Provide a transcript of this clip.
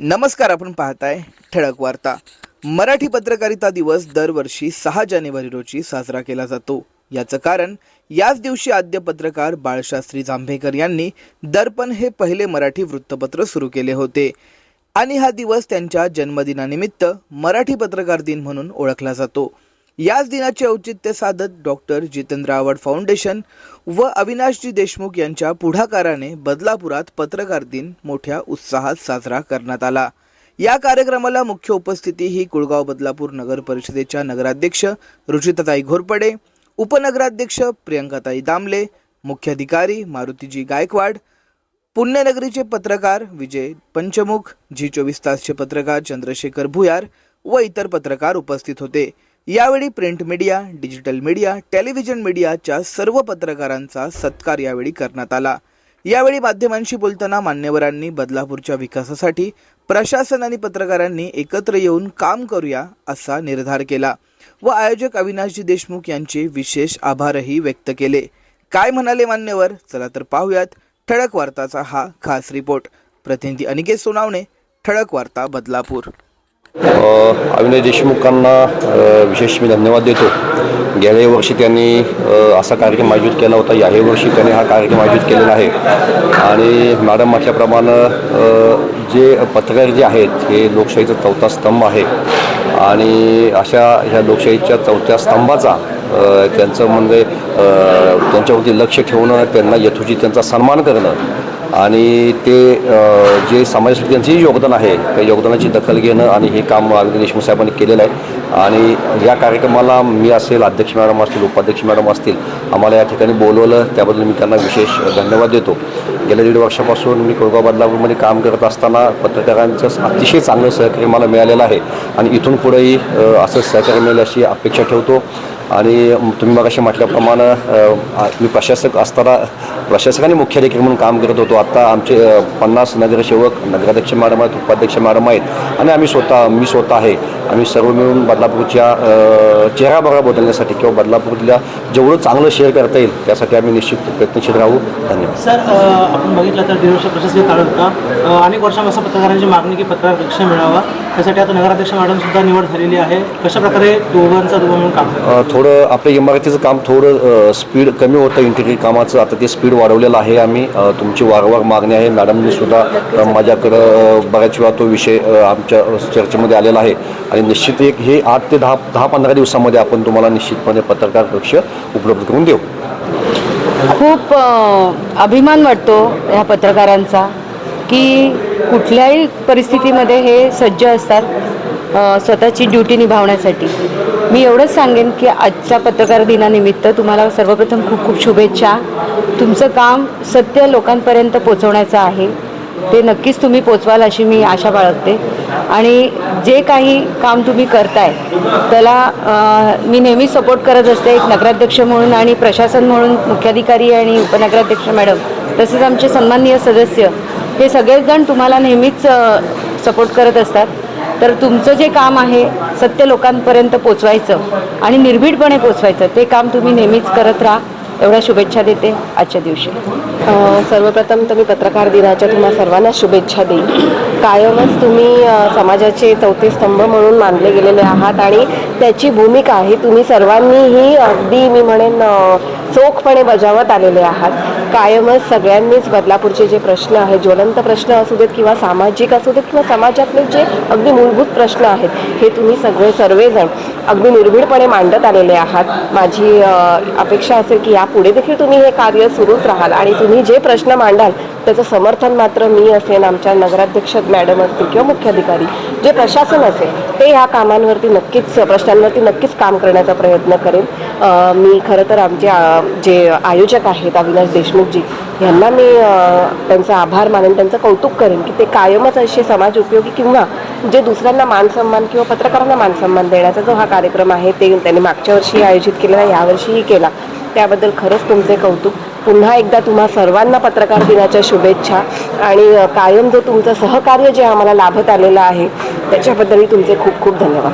नमस्कार आपण पाहताय ठळक वार्ता. मराठी पत्रकारिता दिवस दरवर्षी सहा जानेवारी रोजी साजरा केला जातो. याचं कारण याच दिवशी आद्य पत्रकार बाळशास्त्री जांभेकर यांनी दर्पण हे पहिले मराठी वृत्तपत्र सुरू केले होते. आणि हा दिवस त्यांच्या जन्मदिनानिमित्त मराठी पत्रकार दिन म्हणून ओळखला जातो. याच दिनाचे औचित्य साधत डॉक्टर जितेंद्र आवड फाउंडेशन व अविनाशजी देशमुख यांच्या पुढाकाराने बदलापुरात पत्रकार दिन मोठ्या उत्साहात साजरा करण्यात आला. या कार्यक्रमाला मुख्य उपस्थिती ही कुळगाव बदलापूर नगर परिषदेच्या नगराध्यक्ष रुचिताताई घोरपडे उपनगराध्यक्ष प्रियंकाताई दामले मुख्याधिकारी मारुतीजी गायकवाड पुण्यनगरीचे पत्रकार विजय पंचमुख जी चोवीस तासचे पत्रकार चंद्रशेखर भुयार व इतर पत्रकार उपस्थित होते. यावेळी print media digital media television मीडियाच्या सर्व पत्रकारांचा सत्कार यावेळी करण्यात आला. यावेळी माध्यमांशी बोलताना मान्यवरांनी बदलापूरच्या विकासासाठी प्रशासन आणि पत्रकारांनी एकत्र येऊन काम करूया असा निर्धार केला व आयोजक अविनाशजी देशमुख यांचे विशेष आभारही व्यक्त केले. काय म्हणाले मान्यवर? चला तर पाहूयात. ठळक वार्ताचा हा खास रिपोर्ट. प्रतिनिधी अनिकेत सोनावणे ठळक वार्ता बदलापूर. अभिनय देशमुखांना विशेष मी धन्यवाद देतो. गेल्याही वर्षी त्यांनी असा कार्यक्रम आयोजित केला होता. याही वर्षी त्यांनी हा कार्यक्रम आयोजित केलेला आहे. आणि मॅडम म्हटल्याप्रमाणे जे पत्रकार जे आहेत हे लोकशाहीचा चौथा स्तंभ आहे. आणि अशा ह्या लोकशाहीच्या चौथ्या स्तंभाचा त्यांचं म्हणजे त्यांच्यावरती लक्ष ठेवणं त्यांना यथोचित त्यांचा सन्मान करणं आणि ते जे समाजासाठी त्यांचंही योगदान आहे त्या योगदानाची दखल घेणं आणि हे काम अरविंद देशमुख साहेबांनी केलेलं आहे. आणि या कार्यक्रमाला मी असेल अध्यक्ष मॅडम असतील उपाध्यक्ष मॅडम असतील आम्हाला या ठिकाणी बोलवलं त्याबद्दल मी त्यांना विशेष धन्यवाद देतो. गेल्या दीड वर्षापासून मी कोळगाव बदलापूरमध्ये काम करत असताना पत्रकारांचं अतिशय चांगलं सहकार्य मला मिळालेलं आहे. आणि इथून पुढेही असं सहकार्य मिळेल अशी अपेक्षा ठेवतो. आणि तुम्ही मगाशी म्हटल्याप्रमाणे अ, आ- मी प्रशासक असताना प्रशासक आणि मुख्याधिकारी म्हणून काम करत होतो. आता आमचे पन्नास नगरसेवक नगराध्यक्ष मॅडम आहेत उपाध्यक्ष मॅडम आहेत आणि आम्ही स्वतः मी स्वतः आहे. आम्ही सर्व मिळून बदलापूरच्या अ, चेहरा बघा बदलण्यासाठी किंवा बदलापूरला जेवढं चांगलं शेअर करता येईल त्यासाठी आम्ही निश्चित प्रयत्नशील राहू. धन्यवाद. सर आपण बघितलं तर दीड वर्ष प्रशासकीय काळ होता अनेक वर्षापासून पत्रकारांची मागणी की पत्रकार परीक्षा मिळावा. त्यासाठी आता नगराध्यक्ष मॅडम सुद्धा निवड झालेली आहे. कशा प्रकारे दोघांचा दोघं म्हणून काम थोडं आपल्या इमारतीचं काम थोडं स्पीड कमी होतं इंटिरियर कामाचं. आता ते स्पीड वाढवलेलं आहे आम्ही. तुमची वारंवार मागणी आहे. मॅडमनी सुद्धा माझ्याकडं बऱ्याच वेळा तो विषय आमच्या चर्चेमध्ये आलेला आहे. आणि निश्चित एक हे आठ ते दहा दहा पंधरा दिवसामध्ये आपण तुम्हाला निश्चितपणे पत्रकार कक्ष उपलब्ध करून देऊ. खूप अभिमान वाटतो ह्या पत्रकारांचा की कुठल्याही परिस्थितीमध्ये हे सज्ज असतात. स्वतःची ड्युटी निभावण्यासाठी. मी एवढंच सांगेन की आजच्या पत्रकार दिनानिमित्त तुम्हाला सर्वप्रथम खूप खूप शुभेच्छा. तुमचं काम सत्य लोकांपर्यंत पोचवण्याचं आहे. ते नक्कीच तुम्ही पोचवाल अशी मी आशा बाळगते. आणि जे काही काम तुम्ही करताय त्याला मी नेहमी सपोर्ट करत असते एक नगराध्यक्ष म्हणून आणि प्रशासन म्हणून मुख्याधिकारी आणि उपनगराध्यक्ष मॅडम तसेच आमचे सन्माननीय सदस्य हे सगळेजण तुम्हाला नेहमीच सपोर्ट करत असतात. तर तुमचं जे काम आहे सत्य लोकांपर्यंत पोचवायचं आणि निर्भीडपणे पोचवायचं ते काम तुम्ही नेहमीच करत राहा. एवढ्या शुभेच्छा देते आजच्या दिवशी. सर्वप्रथम तर मी पत्रकार दिनाच्या तुम्हाला सर्वांना शुभेच्छा देईन. कायमच तुम्ही समाजाचे चौथे स्तंभ म्हणून मानले गेलेले आहात आणि त्याची भूमिका ही तुम्ही सर्वांनीही अगदी मी म्हणेन चोखपणे बजावत आलेले आहात. कायमच सगळ्यांनीच बदलापूरचे जे प्रश्न आहेत ज्वलंत प्रश्न असू देत किंवा सामाजिक असू देत किंवा समाजातले जे अगदी मूलभूत प्रश्न आहेत हे तुम्ही सगळे सर्वजण अगदी निर्भीडपणे मांडत आलेले आहात. माझी अपेक्षा असेल की यापुढे देखील तुम्ही हे कार्य सुरूच राहाल आणि तुम्ही जे प्रश्न मांडाल त्याचं समर्थन मात्र मी असेन आमच्या नगराध्यक्ष मॅडम असतील किंवा मुख्याधिकारी जे प्रशासन असेल ते ह्या कामांवरती नक्कीच प्रश्नांवरती नक्कीच काम करण्याचा प्रयत्न करेन मी खरं तर आमचे जे आयोजक आहेत अविनाश देशमुखजी यांना मी त्यांचा आभार मानेन त्यांचं कौतुक करेन की ते कायमच असे समाज उपयोगी किंवा जे दुसऱ्यांना मानसन्मान किंवा पत्रकारांना मानसन्मान देण्याचा जो हा कार्यक्रम आहे ते त्यांनी मागच्या वर्षी आयोजित केलेला यावर्षीही केला. त्याबद्दल खरंच तुमचे कौतुक. पुन्हा एकदा तुम्हा सर्वांना पत्रकार दिनाच्या शुभेच्छा. आणि कायम जो तुमचं सहकार्य जे आम्हाला लाभत आलेलं आहे त्याच्याबद्दलही तुमचे खूप खूप धन्यवाद.